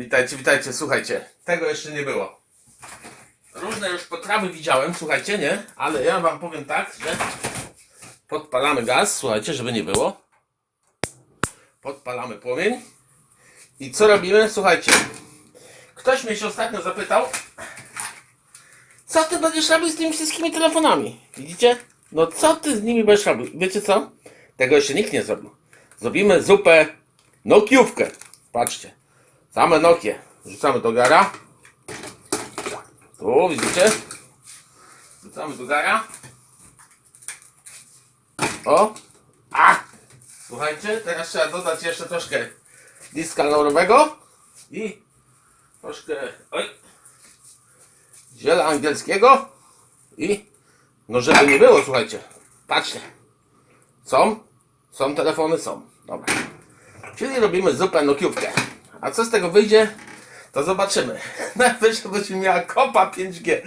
Witajcie, witajcie, słuchajcie. Tego jeszcze nie było. Różne już potrawy widziałem, słuchajcie, nie? Ale ja wam powiem tak, że podpalamy gaz, słuchajcie, żeby nie było. Podpalamy płomień. I co robimy? Słuchajcie. Ktoś mnie się ostatnio zapytał, co ty będziesz robił z tymi wszystkimi telefonami? Widzicie? No co ty z nimi będziesz robił? Wiecie co? Tego jeszcze nikt nie zrobił. Zrobimy zupę Nokiówkę. Patrzcie. Same Nokie. Rzucamy do gara. Tu, widzicie? Rzucamy do gara. O! A! Słuchajcie, teraz trzeba dodać jeszcze troszkę diska laurowego i troszkę oj, ziela angielskiego i no żeby nie było, słuchajcie, patrzcie. Są? Są telefony? Są. Dobra. Czyli robimy zupę nokiówkę. A co z tego wyjdzie, to zobaczymy. Najwyżej będzie miała kopa 5G.